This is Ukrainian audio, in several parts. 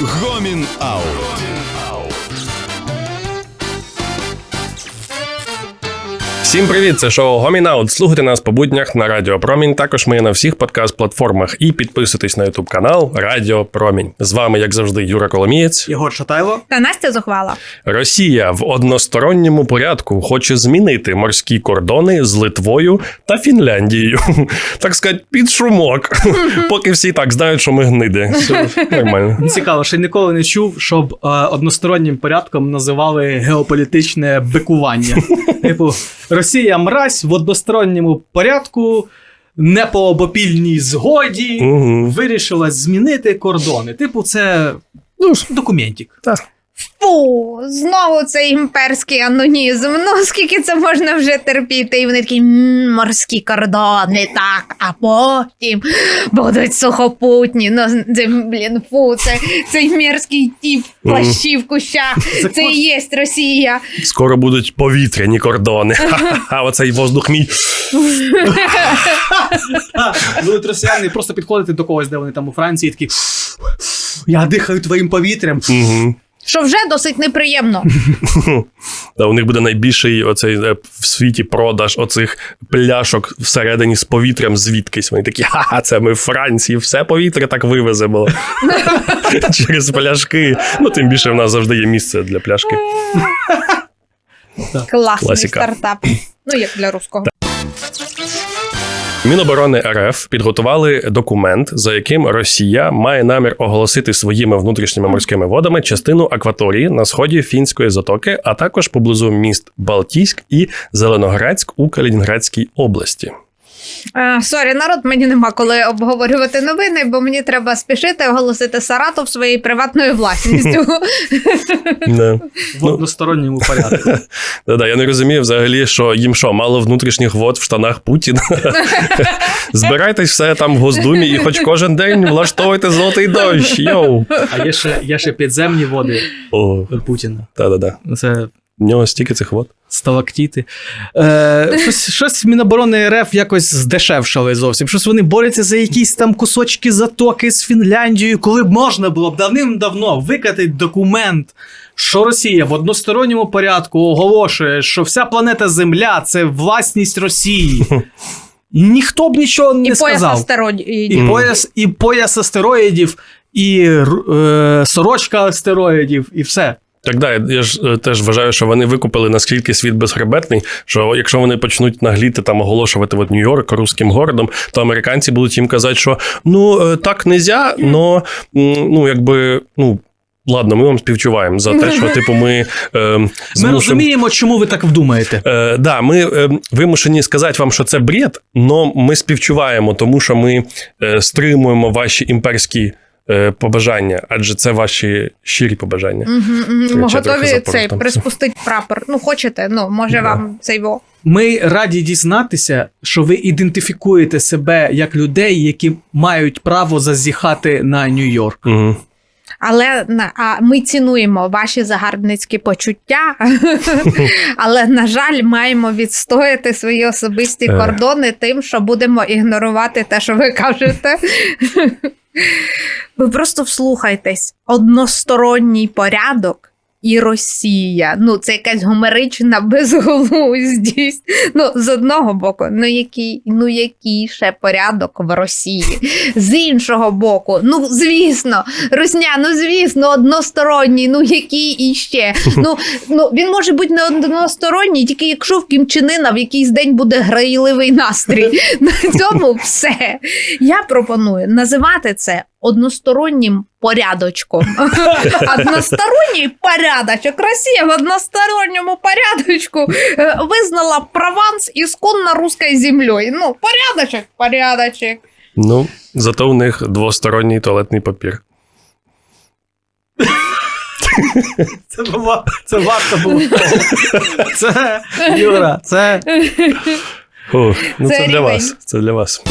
Гомін Аут. Всім привіт! Це шоу Гомінаут. Слухайте нас по буднях на Радіо Промінь. Також ми є на всіх подкаст-платформах. І підписуйтесь на Ютуб канал Радіо Промінь. З вами, як завжди, Юра Коломієць. Єгор Шатайло. Та Настя зухвала. Росія в односторонньому порядку хоче змінити морські кордони з Литвою та Фінляндією. Так сказати, під шумок. Поки всі так знають, що ми гниди. Все Нормально. Цікаво, ще ніколи не чув, щоб е, одностороннім порядком називали геополітичне бикування. Типу, Росія мразь в односторонньому порядку. Не по обопільній згоді угу. вирішила змінити кордони. Типу, це ну, ж, документик. Фу, знову цей імперський анонізм. Ну скільки це можна вже терпіти? І вони такі морські кордони, так, а потім будуть сухопутні. Ну, це, блін, фу, це цей мерзкий тіп плащі в кущах. Це і є Росія. Скоро будуть повітряні кордони. Ха-ха-ха, оцей воздух мій. Будуть росіяни просто підходити до когось, де вони там у Франції, такі. Я дихаю твоїм повітрям. Що вже досить неприємно. Та у них буде найбільший оцей е, в світі продаж оцих пляшок всередині з повітрям звідкись. Вони такі, ха, це ми в Франції, все повітря так вивеземо. Через пляшки. Ну, тим більше в нас завжди є місце для пляшки. Класний Класіка. стартап. Ну, як для руського. Міноборони РФ підготували документ, за яким Росія має намір оголосити своїми внутрішніми морськими водами частину акваторії на сході фінської затоки, а також поблизу міст Балтійськ і Зеленоградськ у Калінінградській області. Е, Сорі, народ, мені нема коли обговорювати новини, бо мені треба спішити оголосити Саратов своєю приватною власністю. В односторонньому порядку. Я не розумію взагалі, що їм що, мало внутрішніх вод в штанах Путіна. Збирайтесь все там в Госдумі і хоч кожен день влаштовуйте золотий дощ. Йоу. А є ще, підземні води Путіна. Це В нього стільки цих вод. сталактіти. Е, щось, щось Міноборони РФ якось здешевшали зовсім. Щось вони борються за якісь там кусочки затоки з Фінляндією, коли б можна було б давним-давно викатити документ, що Росія в односторонньому порядку оголошує, що вся планета Земля це власність Росії. Ніхто б нічого не І пояс сказав. І астероїдів. пояс, і пояс астероїдів, і е, сорочка астероїдів, і все. Так да, я- ж е, теж вважаю, що вони викупили наскільки світ безхребетний, що якщо вони почнуть нагліти там оголошувати от Нью-Йорк руським городом, то американці будуть їм казати, що ну е, так нельзя, но ну якби ну. Ладно, ми вам співчуваємо за те, що типу ми е, Ми розуміємо, чому ви так вдумаєте. Е, да, ми е, вимушені сказати вам, що це бред, але ми співчуваємо, тому що ми е, стримуємо ваші імперські побажання, адже це ваші щирі побажання. Угу, угу. Ми готові цей там. приспустити прапор. Ну, хочете, ну, може Да. вам цей во. Ми раді дізнатися, що ви ідентифікуєте себе як людей, які мають право зазіхати на Нью-Йорк. Угу. Але на- а ми цінуємо ваші загарбницькі почуття, але, на жаль, маємо відстояти свої особисті Е. кордони тим, що будемо ігнорувати те, що ви кажете. Ви просто вслухайтесь: односторонній порядок. І Росія. Ну, це якась гомерична безглуздість. Ну, з одного боку, ну який, ну який ще порядок в Росії. З іншого боку, ну звісно, Русня, ну звісно, односторонній, ну який іще. Ну, ну він може бути не односторонній, тільки якщо в Кімчинина в якийсь день буде грайливий настрій. На цьому все. Я пропоную називати це одностороннім порядочком. Односторонній порядочок. Росія в односторонньому порядочку е, визнала Прованс ісконно руською землею. Ну, порядочок, порядочок. Ну, зато у них двосторонній туалетний папір. Це, було, це варто було. Це Юра, це О, ну Це це, для вас. Це для вас.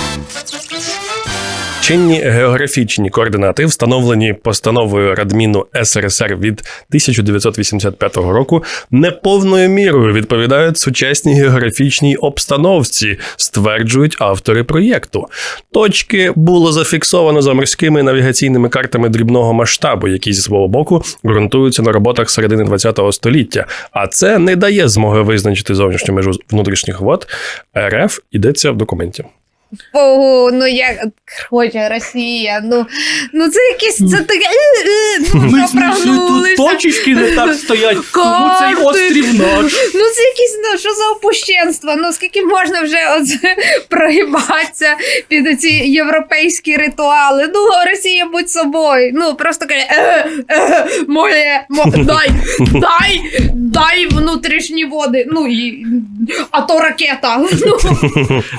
Чинні географічні координати, встановлені постановою Радміну СРСР від 1985 року, неповною мірою відповідають сучасній географічній обстановці, стверджують автори проєкту. Точки було зафіксовано за морськими навігаційними картами дрібного масштабу, які зі свого боку ґрунтуються на роботах середини ХХ століття. А це не дає змоги визначити зовнішню межу внутрішніх вод. РФ йдеться в документі. Ого, ну як хоче Росія. Ну, ну це якесь це таке. е, е, Ну, що прогнулися. точечки не так стоять, тому цей острів наш. Ну, це якісь, ну що за опущенство? Ну скільки можна вже оце прогибатися під ці європейські ритуали? Ну, Росія будь собою. Ну, просто каже, е, е, моє, мо, дай, дай, дай внутрішні води. Ну і а то ракета. Ну,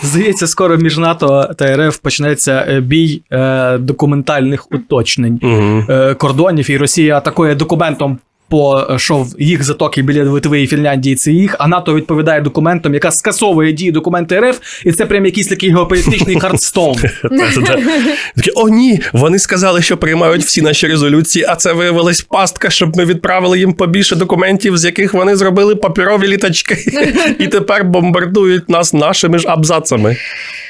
Здається, скоро між НАТО та РФ почнеться е, бій е, документальних уточнень Угу. е, кордонів, і Росія атакує документом. По е, що в їх затоки біля Литви і Фінляндії це їх, а НАТО відповідає документом, яка скасовує дії документи РФ, і це прям якийсь такий геополітичний хардстоун. О, ні, вони сказали, що приймають всі наші резолюції, а це виявилась пастка, щоб ми відправили їм побільше документів, з яких вони зробили папірові літачки, і тепер бомбардують нас нашими ж абзацами.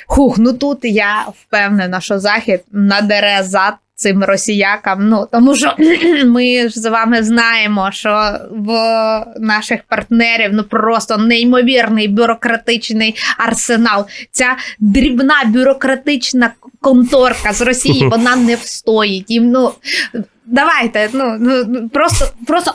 Хух, ну тут я впевнена, що Захід надере зад цим росіякам. Ну тому що ми ж з вами знаємо, що в наших партнерів ну просто неймовірний бюрократичний арсенал. Ця дрібна бюрократична конторка з Росії вона не встоїть. Їм ну давайте, ну, ну ну, просто, просто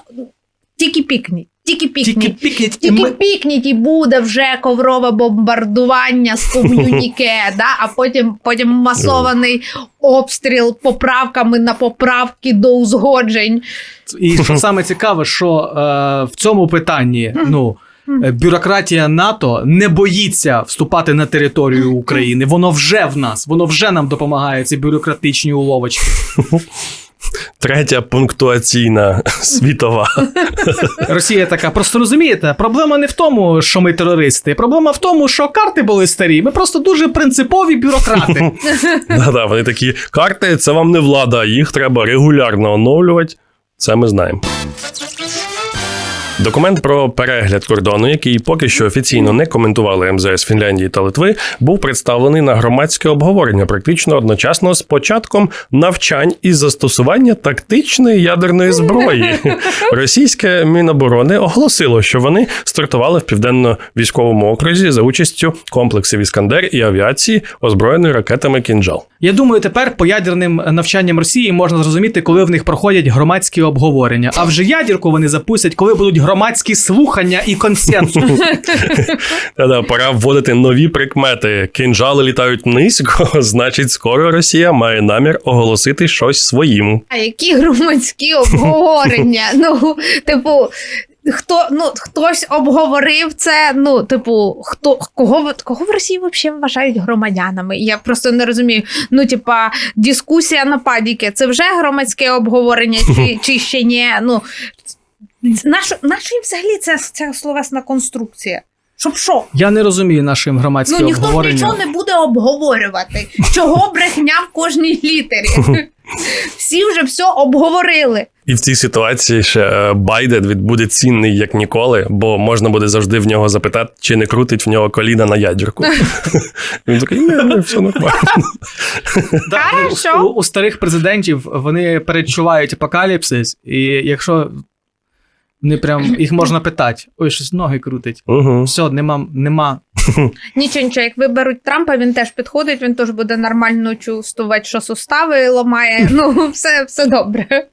тільки пікніть. Тільки пікніть. Тільки пікніть, і Тільки ми пікніть і буде вже коврове бомбардування з ком'юніке, да? а потім, потім масований обстріл поправками на поправки до узгоджень. І що саме цікаве, що е, в цьому питанні ну. е, Бюрократія НАТО не боїться вступати на територію України. Воно вже в нас, воно вже нам допомагає ці бюрократичні уловочки. Третя пунктуаційна світова. Росія така, просто розумієте, проблема не в тому, що ми терористи. Проблема в тому, що карти були старі. Ми просто дуже принципові бюрократи. Да-да, вони такі карти, це вам не влада, їх треба регулярно оновлювати. Це ми знаємо. Документ про перегляд кордону, який поки що офіційно не коментували МЗС Фінляндії та Литви, був представлений на громадське обговорення практично одночасно з початком навчань із застосування тактичної ядерної зброї. Російське Міноборони оголосило, що вони стартували в південно-військовому окрузі за участю комплексів Іскандер і авіації, озброєної ракетами Кінжал. Я думаю, тепер по ядерним навчанням Росії можна зрозуміти, коли в них проходять громадські обговорення. А вже ядерку вони запустять, коли будуть громадські слухання і консенсус. Та-да, пора вводити нові прикмети. Кинжали літають низько, значить, скоро Росія має намір оголосити щось своїм. А які громадські обговорення? Ну, типу. Хто ну хтось обговорив це? Ну, типу, хто кого кого в Росії взагалі вважають громадянами? Я просто не розумію. Ну, типа, дискусія на падіки це вже громадське обговорення, чи, чи ще ні? Ну наш, нашої взагалі це, це словесна конструкція. Щоб що? Я не розумію нашим громадським Ну ніхто ж нічого не буде обговорювати. Чого брехня в кожній літері? Всі вже все обговорили. І в цій ситуації ще е, Байден буде цінний як ніколи, бо можна буде завжди в нього запитати, чи не крутить в нього коліна на ядерку. Він такий, ні, ні, все нормально. У, старих президентів вони передчувають апокаліпсис, і якщо вони прям їх можна питати, ой, щось ноги крутить. Все, нема, нема. Нічого, нічого, як виберуть Трампа, він теж підходить, він теж буде нормально чувствувати, що сустави ламає. Ну, все, все добре.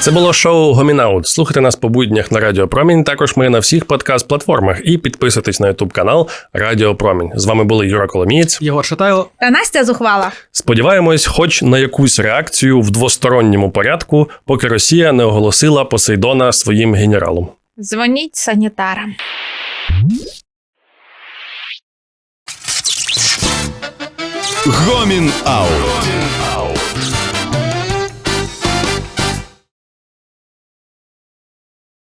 Це було шоу Гомінаут. Слухайте нас по буднях на Радіо Промінь. Також ми на всіх подкаст-платформах. І підписуйтесь на Ютуб канал Радіо Промінь. З вами були Юра Коломієць. Єгор Шатайло. Та Настя зухвала. Сподіваємось, хоч на якусь реакцію в двосторонньому порядку, поки Росія не оголосила Посейдона своїм генералом. Дзвоніть санітарам. Гомін Аут.